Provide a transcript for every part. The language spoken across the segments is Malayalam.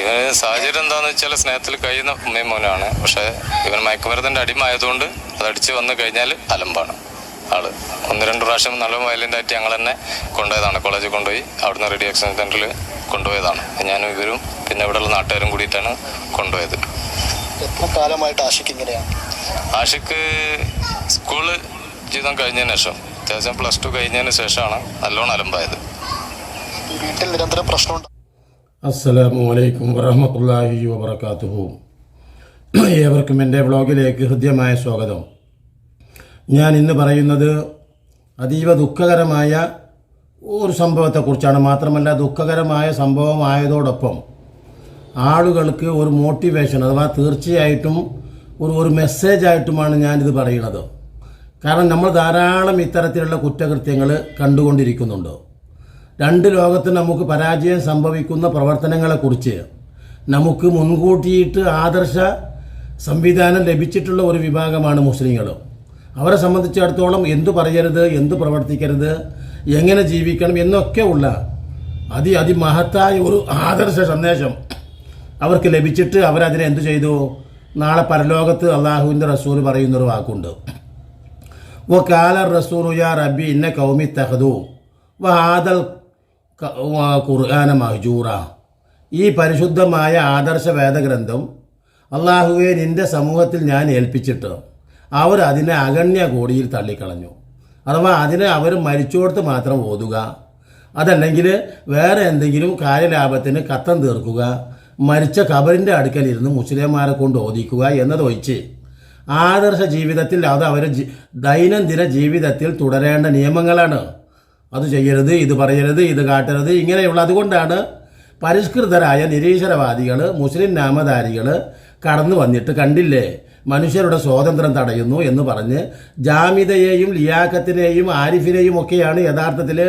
ഇവന് സാഹചര്യം എന്താന്ന് വെച്ചാൽ സ്നേഹത്തിൽ കഴിയുന്ന ഉമ്മയും മോനാണ് പക്ഷെ ഇവൻ മയക്കുമരുന്നിന്റെ അടിമായതുകൊണ്ട് അത് അടിച്ച് വന്നു കഴിഞ്ഞാൽ അലമ്പാണ് ആൾ. ഒന്ന് രണ്ട് പ്രാവശ്യം നല്ല വയലന്റ് ആയിട്ട് ഞങ്ങൾ തന്നെ കൊണ്ടുപോയതാണ്. കോളേജിൽ കൊണ്ടുപോയി അവിടുന്ന് റെഡി ആക്ഷൻ സെന്ററിൽ കൊണ്ടുപോയതാണ്. ഞാനും ഇവരും പിന്നെ ഇവിടെയുള്ള നാട്ടുകാരും കൂടിയിട്ടാണ് കൊണ്ടുപോയത്. എത്ര കാലമായിട്ട് ആഷിക്ക് ഇങ്ങനെയാണ്? ആഷിക്ക് സ്കൂൾ ജീവിതം കഴിഞ്ഞതിന് ശേഷം അത്യാവശ്യം പ്ലസ് ടു കഴിഞ്ഞതിന് ശേഷമാണ് നല്ലോണം അലമ്പായത്. വീട്ടിൽ നിരന്തരം പ്രശ്നമുണ്ട്. അസ്സലാമു അലൈക്കും വറഹമത്തല്ലാഹി വബർക്കാത്തുഹു ഏവർക്കും എന്റെ വ്ളോഗിലേക്ക് ഹൃദ്യമായ സ്വാഗതം. ഞാൻ ഇന്ന് പറയുന്നത് അതീവ ദുഃഖകരമായ ഒരു സംഭവത്തെക്കുറിച്ചാണ്. മാത്രമല്ല ദുഃഖകരമായ സംഭവമായതോടൊപ്പം ആളുകൾക്ക് ഒരു മോട്ടിവേഷൻ അഥവാ തീർച്ചയായിട്ടും ഒരു ഒരു മെസ്സേജായിട്ടുമാണ് ഞാനിത് പറയുന്നത്. കാരണം നമ്മൾ ധാരാളം ഇത്തരത്തിലുള്ള കുറ്റകൃത്യങ്ങൾ കണ്ടുകൊണ്ടിരിക്കുന്നുണ്ട്. രണ്ട് ലോകത്ത് നമുക്ക് പരാജയം സംഭവിക്കുന്ന പ്രവർത്തനങ്ങളെക്കുറിച്ച് നമുക്ക് മുൻകൂട്ടിയിട്ട് ആദർശ സംവിധാനം ലഭിച്ചിട്ടുള്ള ഒരു വിഭാഗമാണ് മുസ്ലിങ്ങൾ അവരെ സംബന്ധിച്ചിടത്തോളം എന്തു പറയരുത് എന്തു പ്രവർത്തിക്കരുത് എങ്ങനെ ജീവിക്കണം എന്നൊക്കെ ഉള്ള അതി അതിമഹത്തായ ഒരു ആദർശ സന്ദേശം അവർക്ക് ലഭിച്ചിട്ട് അവരതിനെ എന്തു ചെയ്തു? നാളെ പരലോകത്ത് അള്ളാഹുവിന്റെ റസൂൽ പറയുന്നൊരു വാക്കുണ്ട്. വ കാല റസൂലു യാ റബ്ബി ഇന്ന കൗമി തഹദു. വ വ ഖുർആന മഹജൂറ. ഈ പരിശുദ്ധമായ ആദർശ വേദഗ്രന്ഥം അള്ളാഹുവെ നിന്റെ സമൂഹത്തിൽ ഞാൻ ഏൽപ്പിച്ചിട്ട് അവർ അതിനെ അഗണ്യ കോടിയിൽ തള്ളിക്കളഞ്ഞു. അഥവാ അതിനെ അവർ മരിച്ചോടത്ത് മാത്രം ഓതുക. അതല്ലെങ്കിൽ വേറെ എന്തെങ്കിലും കാര്യലാഭത്തിന് കത്തം തീർക്കുക. മരിച്ച കബറിന്റെ അടുക്കൽ ഇരുന്ന് മുസ്ലിംമാരെ കൊണ്ട് ഓദിക്കുക എന്നതൊഴിച്ച് ആദർശ ജീവിതത്തിൽ അത് അവർ ദൈനംദിന ജീവിതത്തിൽ തുടരേണ്ട നിയമങ്ങളാണ്. അത് ചെയ്യരുത് ഇത് പറയരുത് ഇത് കാട്ടരുത്. ഇങ്ങനെയുള്ള അതുകൊണ്ടാണ് പരിഷ്കൃതരായ നിരീശ്വരവാദികൾ മുസ്ലിം നാമധാരികൾ കടന്നു വന്നിട്ട് കണ്ടില്ലേ മനുഷ്യരുടെ സ്വാതന്ത്ര്യം തടയുന്നു എന്ന് പറഞ്ഞ് ജാമിതയെയും ലിയാക്കത്തിനെയും ആരിഫിനെയും ഒക്കെയാണ് യഥാർത്ഥത്തിൽ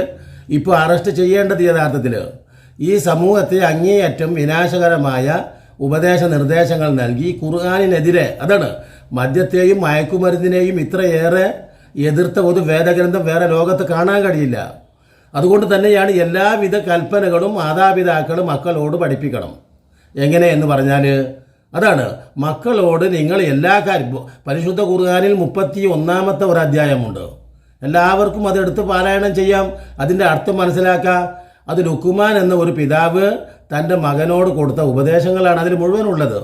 ഇപ്പോൾ അറസ്റ്റ് ചെയ്യേണ്ടത് യഥാർത്ഥത്തിൽ ഈ സമൂഹത്തെ അങ്ങേയറ്റം വിനാശകരമായ ഉപദേശ നിർദ്ദേശങ്ങൾ നൽകി ഖുർആാനിനെതിരെ അതാണ് മദ്യത്തെയും മയക്കുമരുന്നിനെയും ഇത്രയേറെ എതിർത്ത ഒരു വേദഗ്രന്ഥം വേറെ ലോകത്ത് കാണാൻ കഴിയില്ല. അതുകൊണ്ട് തന്നെയാണ് എല്ലാവിധ കൽപ്പനകളും മാതാപിതാക്കളും മക്കളോട് പഠിപ്പിക്കണം. എങ്ങനെ എന്ന് പറഞ്ഞാൽ അതാണ് മക്കളോട് നിങ്ങൾ എല്ലാ കാര്യം പരിശുദ്ധ ഖുർആാനിൽ മുപ്പത്തി ഒന്നാമത്തെ ഒരു അധ്യായമുണ്ട് എല്ലാവർക്കും അതെടുത്ത് പാരായണം ചെയ്യാം. അതിന്റെ അർത്ഥം മനസ്സിലാക്കാം. അത് ലുക്കുമാൻ എന്ന ഒരു പിതാവ് തന്റെ മകനോട് കൊടുത്ത ഉപദേശങ്ങളാണ് അതിൽ മുഴുവനുള്ളത്.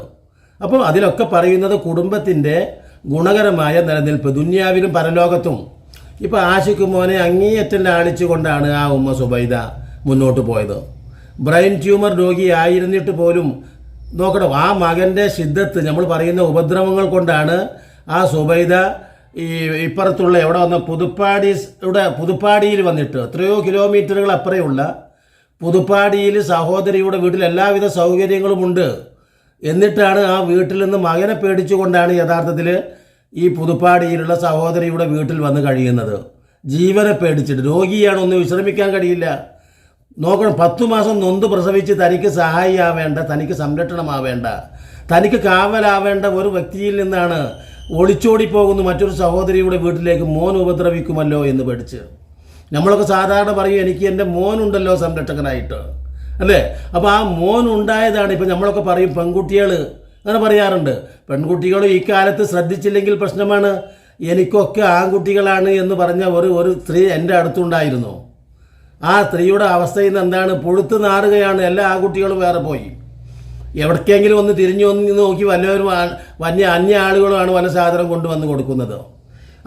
അപ്പോൾ അതിലൊക്കെ പറയുന്നത് കുടുംബത്തിന്റെ ഗുണകരമായ നിലനിൽപ്പ് ദുന്യാവിലും പരലോകത്തും. ഇപ്പോൾ ആശിക്കുമോനെ അങ്ങേയറ്റം ലാളിച്ചുകൊണ്ടാണ് ആ ഉമ്മ സുബൈദ മുന്നോട്ട് പോയത്. ബ്രെയിൻ ട്യൂമർ രോഗിയായിരുന്നിട്ട് പോലും നോക്കണം ആ മകന്റെ ശിദ്ധത്ത് നമ്മൾ പറയുന്ന ഉപദ്രവങ്ങൾ കൊണ്ടാണ് ആ സുബൈദ ഈ ഇപ്പുറത്തുള്ള എവിടെ വന്ന പുതുപ്പാടി ഇവിടെ പുതുപ്പാടിയിൽ വന്നിട്ട് എത്രയോ കിലോമീറ്ററുകൾ അപ്പുറയുള്ള പുതുപ്പാടിയിൽ സഹോദരിയുടെ വീട്ടിൽ എല്ലാവിധ സൗകര്യങ്ങളുമുണ്ട് എന്നിട്ടാണ് ആ വീട്ടിൽ നിന്ന് മകനെ പേടിച്ചുകൊണ്ടാണ് യഥാർത്ഥത്തിൽ ഈ പുതുപ്പാടിയിലുള്ള സഹോദരിയുടെ വീട്ടിൽ വന്ന് കഴിയുന്നത്. ജീവനെ പേടിച്ചിട്ട്. രോഗിയാണ് ഒന്ന് വിശ്രമിക്കാൻ കഴിയില്ല. നോക്കണം പത്തു മാസം നൊന്ത് പ്രസവിച്ച് തനിക്ക് സഹായിയാവേണ്ട തനിക്ക് സംരക്ഷണമാവേണ്ട തനിക്ക് കാവലാവേണ്ട ഒരു വ്യക്തിയിൽ നിന്നാണ് ഒളിച്ചോടി പോകുന്ന മറ്റൊരു സഹോദരിയുടെ വീട്ടിലേക്ക് മോൻ ഉപദ്രവിക്കുമല്ലോ എന്ന് പേടിച്ച്. നമ്മളൊക്കെ സാധാരണ പറയും എനിക്ക് എന്റെ മോനുണ്ടല്ലോ സംരക്ഷകനായിട്ട്. അല്ലേ? അപ്പോൾ ആ മോൻ ഉണ്ടായതാണ്. ഇപ്പം നമ്മളൊക്കെ പറയും പെൺകുട്ടികൾ അങ്ങനെ പറയാറുണ്ട്. പെൺകുട്ടികൾ ഈ കാലത്ത് ശ്രദ്ധിച്ചില്ലെങ്കിൽ പ്രശ്നമാണ്. എനിക്കൊക്കെ ആൺകുട്ടികളാണ് എന്ന് പറഞ്ഞ ഒരു ഒരു സ്ത്രീ എന്റെ അടുത്തുണ്ടായിരുന്നു. ആ സ്ത്രീയുടെ അവസ്ഥയിൽ നിന്ന് എന്താണ്? പൊഴുത്ത് നാറുകയാണ്. എല്ലാ ആൺകുട്ടികളും വേറെ പോയി. എവിടേക്കെങ്കിലും ഒന്ന് തിരിഞ്ഞു ഒന്ന് നോക്കി വല്ലവരും വന്യ അന്യ ആളുകളുമാണ് വല്ല സാധനം കൊണ്ടുവന്ന് കൊടുക്കുന്നത്.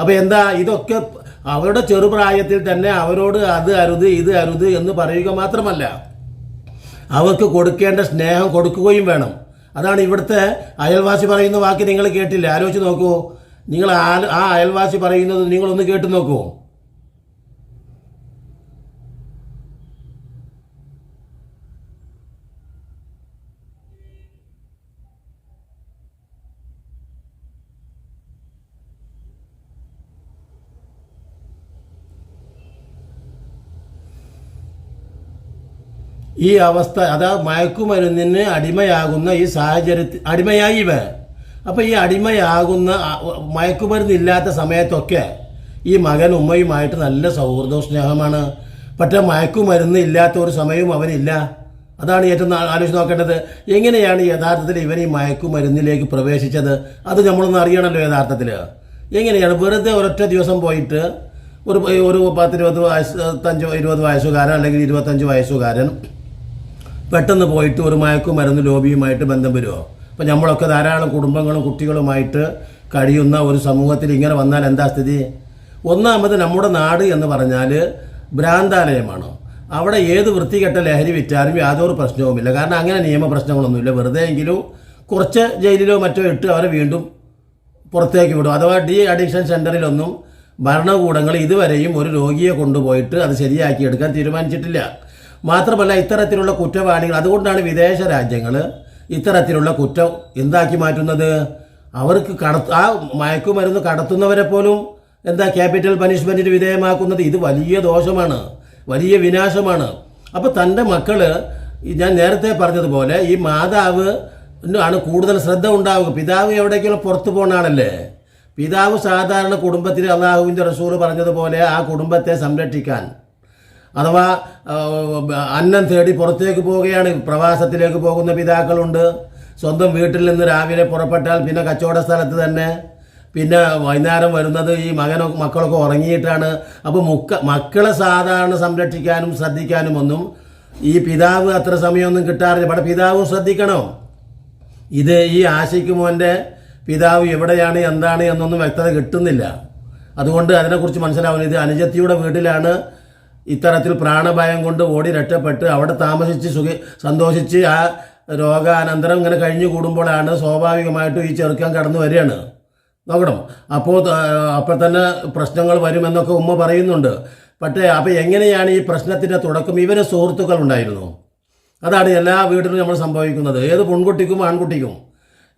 അപ്പോൾ എന്താ? ഇതൊക്കെ അവരുടെ ചെറുപ്രായത്തിൽ തന്നെ അവരോട് അത് അരുത് ഇത് അരുത് എന്ന് പറയുക മാത്രമല്ല. അവർക്ക് കൊടുക്കേണ്ട സ്നേഹം കൊടുക്കുകയും വേണം. അതാണ് ഇവിടുത്തെ അയൽവാസി പറയുന്ന വാക്ക് നിങ്ങൾ കേട്ടില്ല? ആലോചിച്ച് നോക്കൂ. നിങ്ങൾ ആ- അയൽവാസി പറയുന്നത് നിങ്ങളൊന്ന് കേട്ട് നോക്കൂ. ഈ അവസ്ഥ അതാ മയക്കുമരുന്നിന് അടിമയാകുന്ന ഈ സാഹചര്യത്തിൽ അടിമയായി ഇവ അപ്പോൾ ഈ അടിമയാകുന്ന മയക്കുമരുന്നില്ലാത്ത സമയത്തൊക്കെ ഈ മകൻ ഉമ്മയുമായിട്ട് നല്ല സൗഹൃദവും സ്നേഹമാണ് പക്ഷേ മയക്കുമരുന്ന് ഇല്ലാത്ത ഒരു സമയവും അവനില്ല അതാണ് ഏറ്റവും ആലോചിച്ച് നോക്കേണ്ടത്. എങ്ങനെയാണ് യഥാർത്ഥത്തിൽ ഇവൻ ഈ മയക്കുമരുന്നിലേക്ക് പ്രവേശിച്ചത്? അത് നമ്മളൊന്ന് അറിയണമല്ലോ യഥാർത്ഥത്തിൽ എങ്ങനെയാണ്? വെറുതെ ഒരൊറ്റ ദിവസം പോയിട്ട് ഒരു ഒരു പത്തിരുപത് വയസ്സ് അഞ്ചോ ഇരുപത് വയസ്സുകാരൻ അല്ലെങ്കിൽ ഇരുപത്തഞ്ച് വയസ്സുകാരൻ പെട്ടെന്ന് പോയിട്ട് ഒരു മയക്കുമരുന്ന് ലോബിയുമായിട്ട് ബന്ധം വരുമോ അപ്പം നമ്മളൊക്കെ ധാരാളം കുടുംബങ്ങളും കുട്ടികളുമായിട്ട് കഴിയുന്ന ഒരു സമൂഹത്തിൽ ഇങ്ങനെ വന്നാൽ എന്താ സ്ഥിതി? ഒന്നാമത് നമ്മുടെ നാട് എന്ന് പറഞ്ഞാൽ ഭ്രാന്താലയമാണ്? അവിടെ ഏത് വൃത്തികെട്ട ലഹരി വിറ്റാലും യാതൊരു പ്രശ്നവുമില്ല കാരണം അങ്ങനെ നിയമപ്രശ്നങ്ങളൊന്നുമില്ല വെറുതെ എങ്കിലും കുറച്ച് ജയിലിലോ മറ്റോ ഇട്ട് അവരെ വീണ്ടും പുറത്തേക്ക് വിടും. അഥവാ ഡി അഡിക്ഷൻ സെന്ററിലൊന്നും ഭരണകൂടങ്ങൾ ഇതുവരെയും ഒരു രോഗിയെ കൊണ്ടുപോയിട്ട് അത് ശരിയാക്കി എടുക്കാൻ തീരുമാനിച്ചിട്ടില്ല. മാത്രമല്ല ഇത്തരത്തിലുള്ള കുറ്റവാളികൾ അതുകൊണ്ടാണ് വിദേശ രാജ്യങ്ങൾ ഇത്തരത്തിലുള്ള കുറ്റം എന്താക്കി മാറ്റുന്നത്? അവർക്ക് കടത്ത് ആ മയക്കുമരുന്ന് കടത്തുന്നവരെ പോലും എന്താ ക്യാപിറ്റൽ പനിഷ്മെന്റിന് വിധേയമാക്കുന്നത്? ഇത് വലിയ ദോഷമാണ് വലിയ വിനാശമാണ്. അപ്പോൾ തന്റെ മക്കൾ ഞാൻ നേരത്തെ പറഞ്ഞതുപോലെ ഈ മാതാവ് ആണ് കൂടുതൽ ശ്രദ്ധ ഉണ്ടാവുക. പിതാവ് എവിടേക്കെങ്കിലും പുറത്തു പോകുന്ന ആളല്ലേ? പിതാവ് സാധാരണ കുടുംബത്തിൽ അള്ളാഹുവിന്റെ റസൂർ പറഞ്ഞതുപോലെ ആ കുടുംബത്തെ സംരക്ഷിക്കാൻ അഥവാ അന്നം തേടി പുറത്തേക്ക് പോവുകയാണ് പ്രവാസത്തിലേക്ക് പോകുന്ന പിതാക്കളുണ്ട്. സ്വന്തം വീട്ടിൽ നിന്ന് രാവിലെ പുറപ്പെട്ടാൽ പിന്നെ കച്ചവട സ്ഥലത്ത് തന്നെ. പിന്നെ വൈകുന്നേരം വരുന്നത് ഈ മകനോ മക്കളൊക്കെ ഉറങ്ങിയിട്ടാണ്. അപ്പോൾ മുക്ക മക്കളെ സാധാരണ സംരക്ഷിക്കാനും ശ്രദ്ധിക്കാനും ഒന്നും ഈ പിതാവ് അത്ര സമയമൊന്നും കിട്ടാറില്ല. ഇവിടെ പിതാവും ശ്രദ്ധിക്കണം? ഇത് ഈ ആശയ്ക്ക് മോന്റെ പിതാവ് എവിടെയാണ് എന്താണ് എന്നൊന്നും വ്യക്തത കിട്ടുന്നില്ല. അതുകൊണ്ട് അതിനെക്കുറിച്ച് മനസ്സിലാവുന്നത് ഇത് അനുജത്തിയുടെ വീട്ടിലാണ്. ഇത്തരത്തിൽ പ്രാണഭയം കൊണ്ട് ഓടി രക്ഷപ്പെട്ട് അവിടെ താമസിച്ച് സുഖ സന്തോഷിച്ച് ആ രോഗാനന്തരം ഇങ്ങനെ കഴിഞ്ഞു കൂടുമ്പോഴാണ് സ്വാഭാവികമായിട്ടും ഈ ചെറുക്കൻ കടന്നു വരികയാണ്. നോക്കണം. അപ്പോൾ അപ്പോൾ തന്നെ പ്രശ്നങ്ങൾ വരുമെന്നൊക്കെ ഉമ്മ പറയുന്നുണ്ട്. പക്ഷേ അപ്പോൾ എങ്ങനെയാണ് ഈ പ്രശ്നത്തിന്റെ തുടക്കം? ഇവരെ സുഹൃത്തുക്കൾ ഉണ്ടായിരുന്നു. അതാണ് എല്ലാ വീട്ടിലും നമ്മൾ സംഭവിക്കുന്നത്. ഏത് പെൺകുട്ടിക്കും ആൺകുട്ടിക്കും.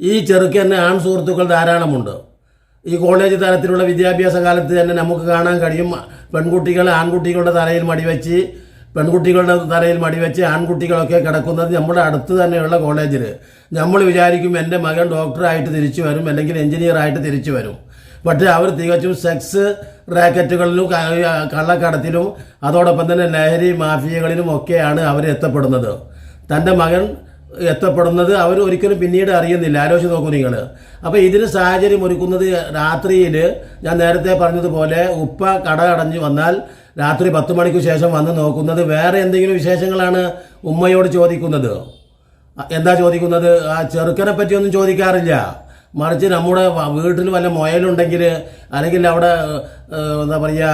ഈ ചെറുക്കന് ആൺ സുഹൃത്തുക്കൾ ധാരാളമുണ്ട്. ഈ കോളേജ് തലത്തിലുള്ള വിദ്യാഭ്യാസ കാലത്ത് തന്നെ നമുക്ക് കാണാൻ കഴിയും. പെൺകുട്ടികൾ ആൺകുട്ടികളുടെ തലയിൽ മടിവെച്ച് പെൺകുട്ടികളുടെ തലയിൽ മടിവെച്ച് ആൺകുട്ടികളൊക്കെ കിടക്കുന്നത് നമ്മുടെ അടുത്ത് തന്നെയുള്ള കോളേജിൽ നമ്മൾ വിചാരിക്കും എന്റെ മകൻ ഡോക്ടറായിട്ട് തിരിച്ചു വരും അല്ലെങ്കിൽ എഞ്ചിനീയറായിട്ട് തിരിച്ചു വരും. പക്ഷേ അവർ തികച്ചും സെക്സ് റാക്കറ്റുകളിലും കള്ളക്കടത്തിലും അതോടൊപ്പം തന്നെ ലഹരി മാഫിയകളിലും ഒക്കെയാണ് അവർ എത്തപ്പെടുന്നത്. തന്റെ മകൻ എത്തപ്പെടുന്നത് അവർ ഒരിക്കലും പിന്നീട് അറിയുന്നില്ല. ആലോചിച്ച് നോക്കൂ നിങ്ങൾ. അപ്പോൾ ഇതിന് സാഹചര്യം ഒരുക്കുന്നത് രാത്രിയിൽ ഞാൻ നേരത്തെ പറഞ്ഞതുപോലെ ഉപ്പ കട അടഞ്ഞു വന്നാൽ രാത്രി പത്ത് മണിക്ക് ശേഷം വന്ന് നോക്കുന്നത് വേറെ എന്തെങ്കിലും വിശേഷങ്ങളാണ് ഉമ്മയോട് ചോദിക്കുന്നത്? എന്താ ചോദിക്കുന്നത്? ആ ചെറുക്കനെ പറ്റിയൊന്നും ചോദിക്കാറില്ല. മറിച്ച് നമ്മുടെ വീട്ടിൽ വല്ല മുയലുണ്ടെങ്കിൽ അല്ലെങ്കിൽ അവിടെ എന്താ പറയുക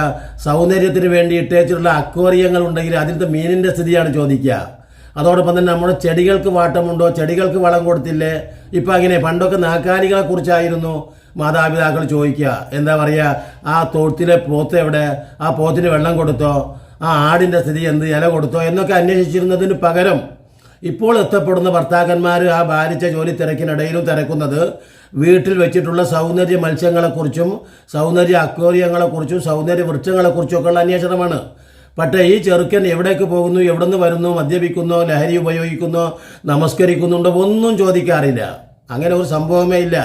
സൗന്ദര്യത്തിന് വേണ്ടി ഇട്ടേച്ചിട്ടുള്ള അക്വേറിയങ്ങൾ ഉണ്ടെങ്കിൽ അതിലത്തെ മീനിന്റെ സ്ഥിതിയാണ് ചോദിക്കുക. അതോടൊപ്പം തന്നെ നമ്മുടെ ചെടികൾക്ക് വാട്ടമുണ്ടോ? ചെടികൾക്ക് വളം കൊടുത്തില്ലേ? ഇപ്പം അങ്ങനെ പണ്ടൊക്കെ നാക്കാലികളെ കുറിച്ചായിരുന്നു മാതാപിതാക്കൾ ചോദിക്കുക. എന്താ പറയുക ആ തൊഴുത്തിലെ പോത്ത് എവിടെ? ആ പോത്തിന് വെള്ളം കൊടുത്തോ? ആ ആടിന്റെ സ്ഥിതി എന്ത്? ഇല കൊടുത്തോ? എന്നൊക്കെ അന്വേഷിച്ചിരുന്നതിന് പകരം ഇപ്പോൾ എത്തപ്പെടുന്ന ഭർത്താക്കന്മാർ ആ ഭാരിച്ച ജോലി തിരക്കിനിടയിലും തിരക്കുന്നത് വീട്ടിൽ വെച്ചിട്ടുള്ള സൗന്ദര്യ മത്സ്യങ്ങളെക്കുറിച്ചും സൗന്ദര്യ അക്വേറിയങ്ങളെക്കുറിച്ചും സൗന്ദര്യ വൃക്ഷങ്ങളെക്കുറിച്ചും ഒക്കെയുള്ള അന്വേഷണമാണ്. പക്ഷേ ഈ ചെറുക്കൻ എവിടേക്ക് പോകുന്നു എവിടെ നിന്ന് വരുന്നു മദ്യപിക്കുന്നു ലഹരി ഉപയോഗിക്കുന്നു നമസ്കരിക്കുന്നുണ്ടോ ഒന്നും ചോദിക്കാറില്ല. അങ്ങനെ ഒരു സംഭവമേ ഇല്ല.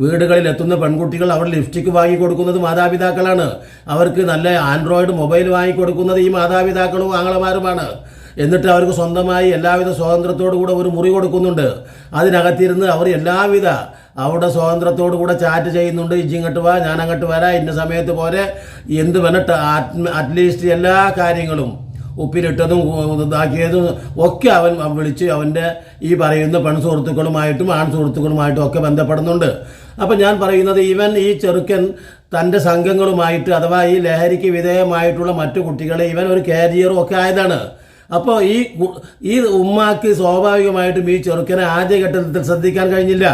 വീടുകളിൽ എത്തുന്ന പെൺകുട്ടികൾ അവർ ലിപ്സ്റ്റിക് വാങ്ങി കൊടുക്കുന്നത് മാതാപിതാക്കളാണ്. അവർക്ക് നല്ല ആൻഡ്രോയിഡ് മൊബൈൽ വാങ്ങി കൊടുക്കുന്നത് ഈ മാതാപിതാക്കളും ആങ്ങളമാരുമാണ്. എന്നിട്ട് അവർക്ക് സ്വന്തമായി എല്ലാവിധ സ്വാതന്ത്ര്യത്തോടു കൂടെ ഒരു മുറി കൊടുക്കുന്നുണ്ട്. അതിനകത്തിരുന്ന് അവർ എല്ലാവിധ അവിടെ സ്വാതന്ത്ര്യത്തോടു കൂടെ ചാറ്റ് ചെയ്യുന്നുണ്ട് ഇജിങ്ങോട്ട് വാ ഞാൻ അങ്ങോട്ട് വരാം ഇന്ന സമയത്ത് പോരെ. എന്ത് വേണം അറ്റ്ലീസ്റ്റ് എല്ലാ കാര്യങ്ങളും ഉപ്പിലിട്ടതും ഇതാക്കിയതും ഒക്കെ അവൻ വിളിച്ച് അവന്റെ ഈ പറയുന്ന പെൺ സുഹൃത്തുക്കളുമായിട്ടും ആൺ സുഹൃത്തുക്കളുമായിട്ടും ഒക്കെ ബന്ധപ്പെടുന്നുണ്ട്. അപ്പം ഞാൻ പറയുന്നത് ഇവൻ ഈ ചെറുക്കൻ തന്റെ സംഘങ്ങളുമായിട്ട് അഥവാ ഈ ലഹരിക്ക് വിധേയമായിട്ടുള്ള മറ്റു കുട്ടികളെ ഇവൻ ഒരു കാരിയറും ഒക്കെ ആയതാണ്. അപ്പോൾ ഈ ഈ ഉമ്മാക്ക് സ്വാഭാവികമായിട്ടും ഈ ചെറുക്കനെ ആദ്യഘട്ടത്തിൽ ശ്രദ്ധിക്കാൻ കഴിഞ്ഞില്ല.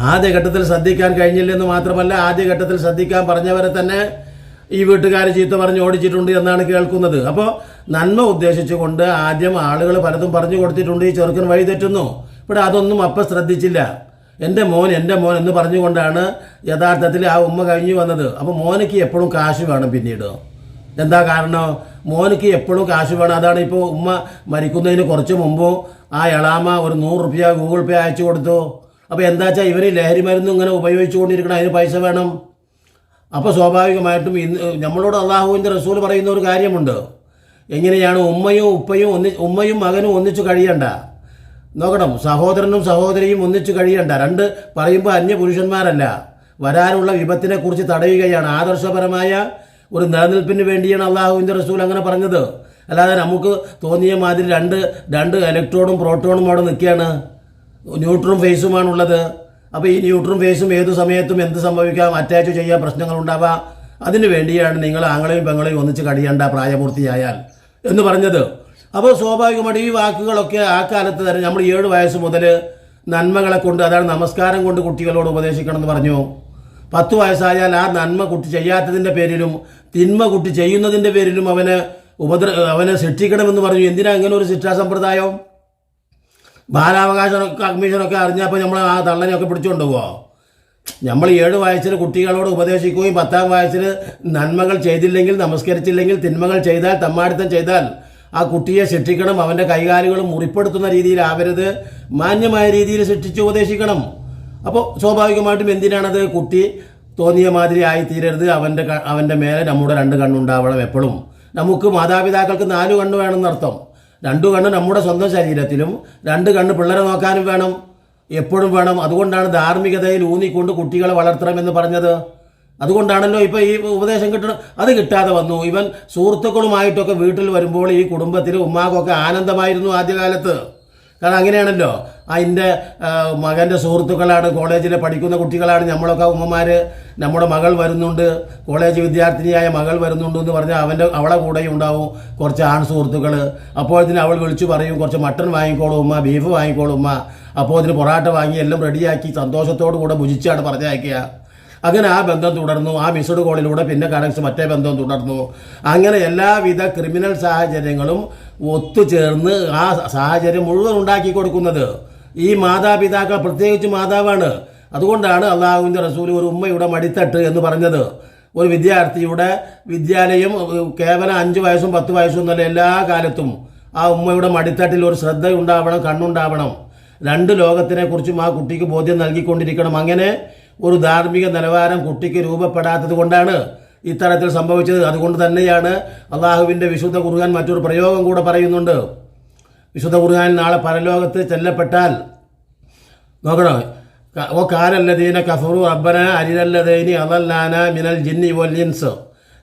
ആദ്യഘട്ടത്തിൽ ശ്രദ്ധിക്കാൻ കഴിഞ്ഞില്ലെന്ന് മാത്രമല്ല ആദ്യഘട്ടത്തിൽ ശ്രദ്ധിക്കാൻ പറഞ്ഞവരെ തന്നെ ഈ വീട്ടുകാർ ചീത്ത പറഞ്ഞ് ഓടിച്ചിട്ടുണ്ട് എന്നാണ് കേൾക്കുന്നത്. അപ്പോൾ നന്മ ഉദ്ദേശിച്ചുകൊണ്ട് ആദ്യം ആളുകൾ പലതും പറഞ്ഞു കൊടുത്തിട്ടുണ്ട് ഈ ചെറുക്കൻ വഴി തെറ്റുന്നു. ഇവിടെ അതൊന്നും അപ്പം ശ്രദ്ധിച്ചില്ല. എന്റെ മോൻ എന്റെ മോൻ എന്ന് പറഞ്ഞുകൊണ്ടാണ് യഥാർത്ഥത്തിൽ ആ ഉമ്മ കഴിഞ്ഞു വന്നത്. അപ്പോൾ മോനക്ക് എപ്പോഴും കാശ് വേണം പിന്നീട്. എന്താ കാരണം? മോനക്ക് എപ്പോഴും കാശ് വേണം. അതാണ് ഇപ്പോൾ ഉമ്മ മരിക്കുന്നതിന് കുറച്ച് മുമ്പും ആ എളാമ ഒരു നൂറ് റുപ്യ ഗൂഗിൾ പേ അയച്ചു കൊടുത്തു. അപ്പോൾ എന്താ വെച്ചാൽ ഇവർ ലഹരി മരുന്ന് ഇങ്ങനെ ഉപയോഗിച്ചുകൊണ്ടിരിക്കണം അതിന് പൈസ വേണം. അപ്പോൾ സ്വാഭാവികമായിട്ടും ഇന്ന് നമ്മളോട് അള്ളാഹുവിന്റെ റസൂൽ പറയുന്ന ഒരു കാര്യമുണ്ട്. എങ്ങനെയാണ് ഉമ്മയും ഉപ്പയും ഒന്നി ഉമ്മയും മകനും ഒന്നിച്ചു കഴിയണ്ട. നോക്കണം സഹോദരനും സഹോദരിയും ഒന്നിച്ചു കഴിയണ്ട. രണ്ട് പറയുമ്പോൾ അന്യ പുരുഷന്മാരല്ല വരാനുള്ള വിപത്തിനെക്കുറിച്ച് തടയുകയാണ്. ആദർശപരമായ ഒരു നിലനിൽപ്പിന് വേണ്ടിയാണ് അള്ളാഹുവിന്റെ റസൂൽ അങ്ങനെ പറഞ്ഞത്. അല്ലാതെ നമുക്ക് തോന്നിയ മാതിരി രണ്ട് രണ്ട് ഇലക്ട്രോണും പ്രോട്ടോണും അവിടെ നിൽക്കുകയാണ്. ന്യൂട്രും ഫേസുമാണുള്ളത് അപ്പോൾ ഈ ന്യൂട്രും ഫേസും ഏത് സമയത്തും എന്ത് സംഭവിക്കാം അറ്റാച്ച് ചെയ്യാൻ പ്രശ്നങ്ങൾ ഉണ്ടാവാം. അതിനു വേണ്ടിയാണ് നിങ്ങൾ ആങ്ങളെയും പെങ്ങളെയും ഒന്നിച്ച് കഴിയേണ്ട പ്രായപൂർത്തിയായാൽ എന്ന് പറഞ്ഞത്. അപ്പോൾ സ്വാഭാവികമായിട്ട് ഈ വാക്കുകളൊക്കെ ആ കാലത്ത് തന്നെ നമ്മൾ ഏഴ് വയസ്സ് മുതൽ നന്മകളെ കൊണ്ട് അതാണ് നമസ്കാരം കൊണ്ട് കുട്ടികളോട് ഉപദേശിക്കണം എന്ന് പറഞ്ഞു. പത്ത് വയസ്സായാൽ ആ നന്മ കുട്ടി ചെയ്യാത്തതിന്റെ പേരിലും തിന്മ കുട്ടി ചെയ്യുന്നതിന്റെ പേരിലും അവന് ഉപദ്ര അവനെ ശിക്ഷിക്കണമെന്ന് പറഞ്ഞു. എന്തിനാ അങ്ങനെ ഒരു ശിക്ഷാ സമ്പ്രദായം? ബാലാവകാശ കമ്മീഷനൊക്കെ അറിഞ്ഞപ്പോൾ നമ്മൾ ആ തള്ളനെയൊക്കെ പിടിച്ചുകൊണ്ട് പോവോ നമ്മൾ ഏഴ് വയസ്സിൽ കുട്ടികളോട് ഉപദേശിക്കുകയും പത്താം വയസ്സിൽ നന്മകൾ ചെയ്തില്ലെങ്കിൽ നമസ്കരിച്ചില്ലെങ്കിൽ തിന്മകൾ ചെയ്താൽ തമ്മാടിത്തം ചെയ്താൽ ആ കുട്ടിയെ ശിക്ഷിക്കണം അവന്റെ കൈകാലുകൾ മുറിപ്പെടുത്തുന്ന രീതിയിലാവരുത് മാന്യമായ രീതിയിൽ ശിക്ഷിച്ച് ഉപദേശിക്കണം. അപ്പോൾ സ്വാഭാവികമായിട്ടും എന്തിനാണത് കുട്ടി തോന്നിയ മാതിരി ആയിത്തീരരുത്? അവന്റെ അവന്റെ മേലെ നമ്മുടെ രണ്ട് കണ്ണുണ്ടാവണം എപ്പോഴും. നമുക്ക് മാതാപിതാക്കൾക്ക് നാല് കണ്ണ് വേണമെന്നർത്ഥം. രണ്ടു കണ്ണ് നമ്മുടെ സ്വന്തം ശരീരത്തിലും രണ്ട് കണ്ണ് പിള്ളേരെ നോക്കാനും വേണം എപ്പോഴും വേണം. അതുകൊണ്ടാണ് ധാർമ്മികതയിൽ ഊന്നിക്കൊണ്ട് കുട്ടികളെ വളർത്തണമെന്ന് പറഞ്ഞത്. അതുകൊണ്ടാണല്ലോ ഇപ്പൊ ഈ ഉപദേശം കിട്ടണം അത് കിട്ടാതെ വന്നു. ഇവൻ സുഹൃത്തുക്കളുമായിട്ടൊക്കെ വീട്ടിൽ വരുമ്പോൾ ഈ കുടുംബത്തിൽ ഉമ്മാക്കൊക്കെ ആനന്ദമായിരുന്നു ആദ്യകാലത്ത്. കാരണം അങ്ങനെയാണല്ലോ. അതിന്റെ മകന്റെ സുഹൃത്തുക്കളാണ് കോളേജിൽ പഠിക്കുന്ന കുട്ടികളാണ് നമ്മളൊക്കെ ഉമ്മമാർ നമ്മുടെ മകൾ വരുന്നുണ്ട് കോളേജ് വിദ്യാർത്ഥിനിയായ മകൾ വരുന്നുണ്ട് എന്ന് പറഞ്ഞാൽ അവന്റെ അവളെ കൂടെ ഉണ്ടാവും കുറച്ച് ആൺ സുഹൃത്തുക്കൾ അപ്പോൾ ഇതിന് അവൾ വിളിച്ചു പറയും കുറച്ച് മട്ടൺ വാങ്ങിക്കോളും ഉമ്മ ബീഫ് വാങ്ങിക്കോളും ഉമ്മ. അപ്പോൾ അതിന് പൊറാട്ട വാങ്ങി എല്ലാം റെഡിയാക്കി സന്തോഷത്തോടു കൂടെ ഭുജിച്ചാണ് പറഞ്ഞയക്കുക. അങ്ങനെ ആ ബന്ധം തുടർന്നു ആ മിസ്ഡ് കോളിലൂടെ പിന്നെ കണക്ഷൻ മറ്റേ ബന്ധം തുടർന്നു. അങ്ങനെ എല്ലാവിധ ക്രിമിനൽ സാഹചര്യങ്ങളും ഒത്തുചേർന്ന് ആ സാഹചര്യം മുഴുവൻ ഉണ്ടാക്കി കൊടുക്കുന്നത്. ഈ മാതാപിതാക്കൾ പ്രത്യേകിച്ച് മാതാവാണ്. അതുകൊണ്ടാണ് അള്ളാഹുവിന്റെ റസൂൽ ഒരു ഉമ്മയുടെ മടിത്തട്ട് എന്ന് പറഞ്ഞത്. ഒരു വിദ്യാർത്ഥിയുടെ വിദ്യാലയം കേവലം അഞ്ച് വയസ്സും പത്ത് വയസ്സും എന്നല്ല എല്ലാ കാലത്തും ആ ഉമ്മയുടെ മടിത്തട്ടിൽ ഒരു ശ്രദ്ധ ഉണ്ടാവണം കണ്ണുണ്ടാവണം. രണ്ട് ലോകത്തിനെ കുറിച്ചും ആ കുട്ടിക്ക് ബോധ്യം നൽകിക്കൊണ്ടിരിക്കണം. അങ്ങനെ ഒരു ധാർമ്മിക നിലവാരം കുട്ടിക്ക് രൂപപ്പെടാത്തത് കൊണ്ടാണ് ഇത്തരത്തിൽ സംഭവിച്ചത്. അതുകൊണ്ട് തന്നെയാണ് അള്ളാഹുവിന്റെ വിശുദ്ധ ഖുർആൻ മറ്റൊരു പ്രയോഗം കൂടെ പറയുന്നുണ്ട്. വിശുദ്ധ ഖുർആൻ നാളെ പരലോകത്ത് ചെല്ലപ്പെട്ടാൽ നോക്കണം? ഓ കാലല്ലദീന കഫറു റബ്ബന അരിനല്ലദൈനി അതല്ലാന മിനൽ ജിന്നി വല്യൻസ്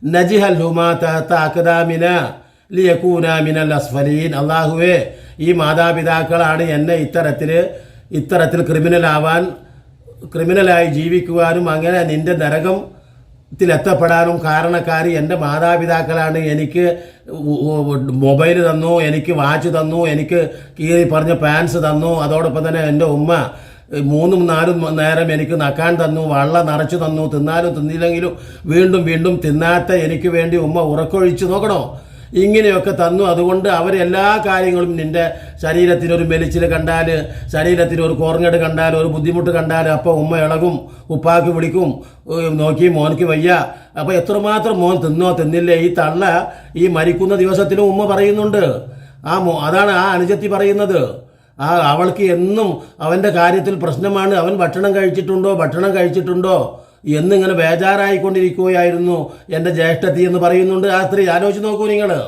നജിഹൽ ഹുമാ തഹത്ത അക്കദാമിന ലിയക്കൂന മിനൽ അസ്ഫലീൻ. അള്ളാഹുവേ ഈ മാതാപിതാക്കളാണ് എന്നെ ഇത്തരത്തിൽ ഇത്തരത്തിൽ ക്രിമിനലാവാൻ ക്രിമിനലായി ജീവിക്കുവാനും അങ്ങനെ നിന്റെ നരകം ത്തിലെത്തപ്പെടാനും കാരണക്കാരി എന്റെ മാതാപിതാക്കളാണ്. എനിക്ക് മൊബൈൽ തന്നു എനിക്ക് വാച്ച് തന്നു എനിക്ക് കീറി പറഞ്ഞ പാൻസ് തന്നു. അതോടൊപ്പം തന്നെ എന്റെ ഉമ്മ മൂന്നും നാലും നേരം എനിക്ക് നക്കാൻ തന്നു വള്ള നിറച്ചു തന്നു തിന്നാലും തിന്നില്ലെങ്കിലും വീണ്ടും വീണ്ടും തിന്നാത്ത എനിക്ക് വേണ്ടി ഉമ്മ ഉറക്കൊഴിച്ച് നോക്കണോ? ഇങ്ങനെയൊക്കെ തന്നു. അതുകൊണ്ട് അവരെല്ലാ കാര്യങ്ങളും നിന്റെ ശരീരത്തിനൊരു മെലിച്ചിൽ കണ്ടാൽ ശരീരത്തിന് ഒരു കണ്ടാൽ ഒരു ബുദ്ധിമുട്ട് കണ്ടാൽ അപ്പോൾ ഉമ്മ ഇളകും ഉപ്പാക്ക് വിളിക്കും നോക്കി മോനക്ക് വയ്യ. അപ്പോൾ എത്രമാത്രം മോൻ തിന്നോ തിന്നില്ലേ? ഈ തള്ള ഈ മരിക്കുന്ന ദിവസത്തിനും ഉമ്മ പറയുന്നുണ്ട്. ആ മോ അതാണ് ആ അനുജത്തി പറയുന്നത്. ആ അവൾക്ക് എന്നും അവന്റെ കാര്യത്തിൽ പ്രശ്നമാണ്. അവൻ ഭക്ഷണം കഴിച്ചിട്ടുണ്ടോ? ഭക്ഷണം കഴിച്ചിട്ടുണ്ടോ? എന്നിങ്ങനെ ബേജാറായിക്കൊണ്ടിരിക്കുകയായിരുന്നു എന്റെ ജ്യേഷ്ഠത്തി എന്ന് പറയുന്നുണ്ട്. ആ സ്ത്രീ ആലോചിച്ച് നോക്കൂ നിങ്ങൾ.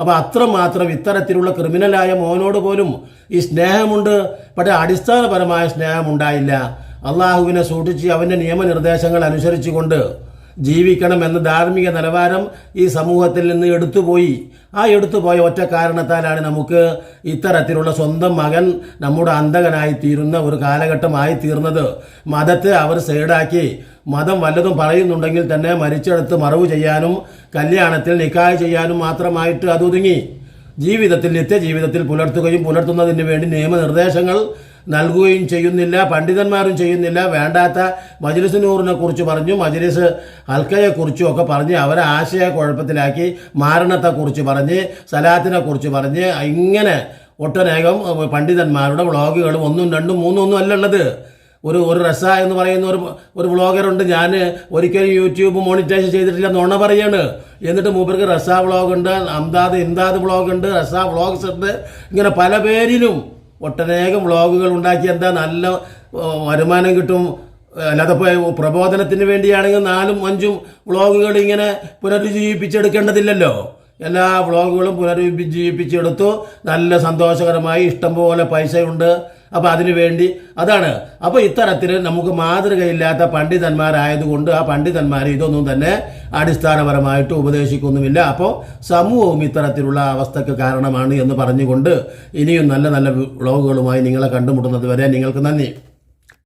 അപ്പോൾ അത്രമാത്രം ഇത്തരത്തിലുള്ള ക്രിമിനലായ മോനോട് പോലും ഈ സ്നേഹമുണ്ട്. പക്ഷേ അടിസ്ഥാനപരമായ സ്നേഹമുണ്ടായില്ല. അള്ളാഹുവിനെ സൂക്ഷിച്ച് അവന്റെ നിയമനിർദ്ദേശങ്ങൾ അനുസരിച്ചുകൊണ്ട് ജീവിക്കണം എന്ന ധാർമ്മിക നിലവാരം ഈ സമൂഹത്തിൽ നിന്ന് എടുത്തുപോയി. ആ എടുത്തുപോയ ഒറ്റ കാരണത്താലാണ് നമുക്ക് ഇത്തരത്തിലുള്ള സ്വന്തം മകൻ നമ്മുടെ അന്തകനായി തീരുന്ന ഒരു കാലഘട്ടമായി തീർന്നത്. മതത്തെ അവർ സൈഡാക്കി. മതം വല്ലതും പറയുന്നുണ്ടെങ്കിൽ തന്നെ മരിച്ചെടുത്ത് മറവ് ചെയ്യാനും കല്യാണത്തിൽ നിക്കായ ചെയ്യാനും മാത്രമായിട്ട് അത് ഒതുങ്ങി. ജീവിതത്തിൽ നിത്യജീവിതത്തിൽ പുലർത്തുകയും പുലർത്തുന്നതിന് വേണ്ടി നിയമനിർദ്ദേശങ്ങൾ നൽകുകയും ചെയ്യുന്നില്ല പണ്ഡിതന്മാരും ചെയ്യുന്നില്ല. വേണ്ടാത്ത മജ്ലിസ് നൂറിനെ കുറിച്ച് പറഞ്ഞു മജ്ലിസ് ഹൽക്കയെ കുറിച്ചും ഒക്കെ പറഞ്ഞ് അവരെ ആശയ ആശയക്കുഴപ്പത്തിലാക്കി മാരണത്തെക്കുറിച്ച് പറഞ്ഞ് സലാത്തിനെ കുറിച്ച് പറഞ്ഞ് ഇങ്ങനെ ഒട്ടനേകം പണ്ഡിതന്മാരുടെ വ്ളോഗുകളും ഒന്നും രണ്ടും മൂന്നും ഒന്നും അല്ല ഉള്ളത്. ഒരു ഒരു റസ എന്ന് പറയുന്ന ഒരു ഒരു വ്ളോഗറുണ്ട്. ഞാൻ ഒരിക്കലും യൂട്യൂബ് മോണിറ്റൈസ് ചെയ്തിട്ടില്ല നുണ പറയാണ്. എന്നിട്ട് മൂപ്പർക്ക് റസ വ്ളോഗ് ഉണ്ട് അംദാദ് ഇംദാദ് വ്ളോഗ് ഉണ്ട് റസ വ്ളോഗ്സ് ഉണ്ട്. ഇങ്ങനെ പല പേരിലും ഒട്ടനേകം വ്ളോഗുകൾ ഉണ്ടാക്കി എന്താ നല്ല വരുമാനം കിട്ടും. അല്ലാതെ പ്രബോധനത്തിന് വേണ്ടിയാണെങ്കിൽ നാലും അഞ്ചും വ്ളോഗുകൾ ഇങ്ങനെ പുനരുജ്ജീവിപ്പിച്ചെടുക്കേണ്ടതില്ലല്ലോ. എല്ലാ വ്ളോഗുകളും പുനരുജ്ജീവിപ്പിച്ചെടുത്തു. നല്ല സന്തോഷകരമായി ഇഷ്ടംപോലെ പൈസയുണ്ട്. അപ്പോൾ അതിനു വേണ്ടി അതാണ്. അപ്പോൾ ഇത്തരത്തിൽ നമുക്ക് മാതൃകയില്ലാത്ത പണ്ഡിതന്മാരായതുകൊണ്ട് ആ പണ്ഡിതന്മാർ ഇതൊന്നും തന്നെ അടിസ്ഥാനപരമായിട്ട് ഉപദേശിക്കൊന്നുമില്ല. അപ്പോൾ സമൂഹവും ഇത്തരത്തിലുള്ള അവസ്ഥയ്ക്ക് കാരണമാണ് എന്ന് പറഞ്ഞുകൊണ്ട് ഇനിയും നല്ല നല്ല വ്ളോഗുകളുമായി നിങ്ങളെ കണ്ടുമുട്ടുന്നത് വരെ നിങ്ങൾക്ക് നന്ദി.